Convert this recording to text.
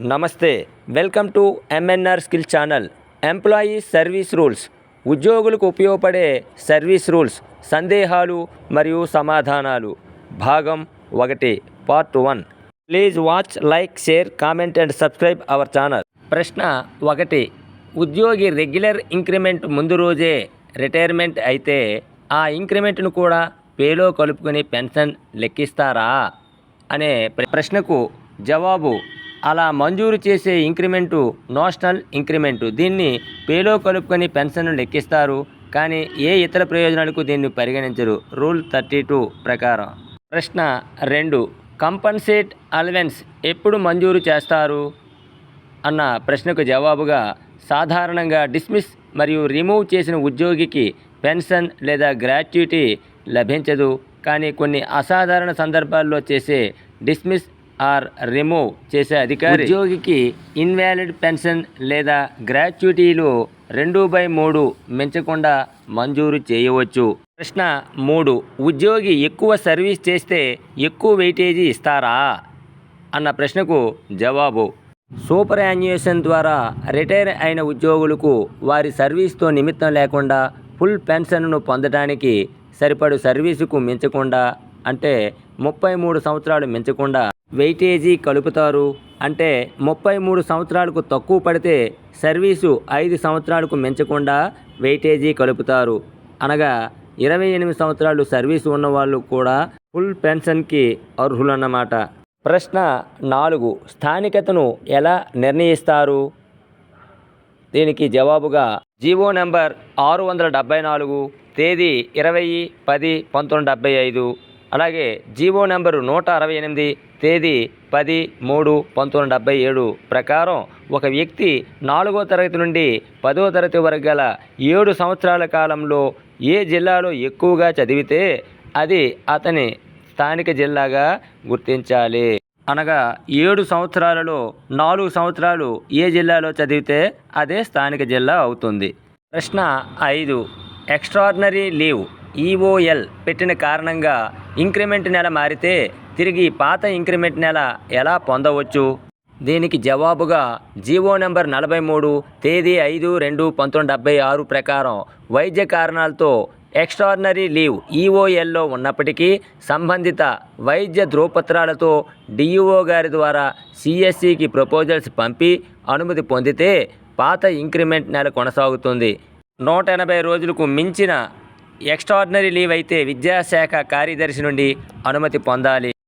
నమస్తే welcome to MNR skill channel employee service rules ఉద్యోగులకు ఉపయోగపడే సర్వీస్ రూల్స్ సందేహాలు మరియు సమాధానాలు. భాగం ఒకటి part one please watch like share comment and subscribe our channel ప్రశ్న ఒకటి ఉద్యోగి రెగ్యులర్ ఇంక్రిమెంట్ ముందు రోజే రిటైర్మెంట్ అయితే ఆ ఇంక్రిమెంట్ను కూడా పేలో కలుపుకొని పెన్షన్ లెక్కిస్తారా? అనే ప్రశ్నకు జవాబు అలా మంజూరు చేసే ఇంక్రిమెంటు నోషనల్ ఇంక్రిమెంటు. దీన్ని పేలో కలుపుకొని పెన్షన్ను లెక్కిస్తారు కానీ ఏ ఇతర ప్రయోజనాలకు దీన్ని పరిగణించరు. రూల్ థర్టీ టూ ప్రకారం. ప్రశ్న రెండు. కంపన్సేట్ అలవెన్స్ ఎప్పుడు మంజూరు చేస్తారు? అన్న ప్రశ్నకు జవాబుగా సాధారణంగా డిస్మిస్ మరియు రిమూవ్ చేసిన ఉద్యోగికి పెన్షన్ లేదా గ్రాట్యుటీ లభించదు కానీ కొన్ని అసాధారణ సందర్భాల్లో చేసే డిస్మిస్ ఆర్ రిమూవ్ చేసే అధికారి. ఉద్యోగికి ఇన్వాలిడ్ పెన్షన్ లేదా గ్రాట్యుటీలు రెండు బై మూడు మించకుండా మంజూరు చేయవచ్చు. ప్రశ్న మూడు ఉద్యోగి ఎక్కువ సర్వీస్ చేస్తే ఎక్కువ వెయిటేజీ ఇస్తారా? అన్న ప్రశ్నకు జవాబు సూపర్ యాన్యుయేషన్ ద్వారా రిటైర్ అయిన ఉద్యోగులకు వారి సర్వీస్తో నిమిత్తం లేకుండా ఫుల్ పెన్షన్ను పొందడానికి సరిపడు సర్వీసుకు మించకుండా అంటే ముప్పై మూడు సంవత్సరాలు మించకుండా వెయిటేజీ కలుపుతారు. అంటే ముప్పై మూడు సంవత్సరాలకు తక్కువ పడితే సర్వీసు ఐదు సంవత్సరాలకు మించకుండా వెయిటేజీ కలుపుతారు. అనగా ఇరవై ఎనిమిది సంవత్సరాలు సర్వీసు ఉన్న వాళ్ళు కూడా ఫుల్ పెన్షన్కి అర్హులన్నమాట. ప్రశ్న నాలుగు స్థానికతను ఎలా నిర్ణయిస్తారు? దీనికి జవాబుగా జీవో నెంబర్ ఆరు వందల డెబ్బై నాలుగు తేదీ ఇరవై పది పంతొమ్మిది డెబ్బై ఐదు. అలాగే జీవో నెంబరు నూట అరవై ఎనిమిది తేదీ పది మూడు పంతొమ్మిది డెబ్బై ఏడు ప్రకారం ఒక వ్యక్తి నాలుగో తరగతి నుండి పదో తరగతి వరకు గల ఏడు సంవత్సరాల కాలంలో ఏ జిల్లాలో ఎక్కువగా చదివితే అది అతని స్థానిక జిల్లాగా గుర్తించాలి. అనగా ఏడు సంవత్సరాలలో నాలుగు సంవత్సరాలు ఏ జిల్లాలో చదివితే అదే స్థానిక జిల్లా అవుతుంది. ప్రశ్న ఐదు. Extraordinary leave. ఈఓఎల్ పెట్టిన కారణంగా ఇంక్రిమెంట్ నెల మారితే తిరిగి పాత ఇంక్రిమెంట్ నెల ఎలా పొందవచ్చు? దీనికి జవాబుగా జీవో నెంబర్ నలభై మూడు తేదీ ఐదు రెండు పంతొమ్మిది డెబ్బై ఆరు ప్రకారం వైద్య కారణాలతో ఎక్స్ట్రాడినరీ లీవ్ ఈఓఎల్లో ఉన్నప్పటికీ సంబంధిత వైద్య ధ్రువపత్రాలతో డిఈఓ గారి ద్వారా సిఎస్సికి ప్రపోజల్స్ పంపి అనుమతి పొందితే పాత ఇంక్రిమెంట్ నెల కొనసాగుతుంది. నూట ఎనభై రోజులకు మించిన ఎక్స్ట్రాడినరీ లీవ్ అయితే విద్యాశాఖ కార్యదర్శి నుండి అనుమతి పొందాలి.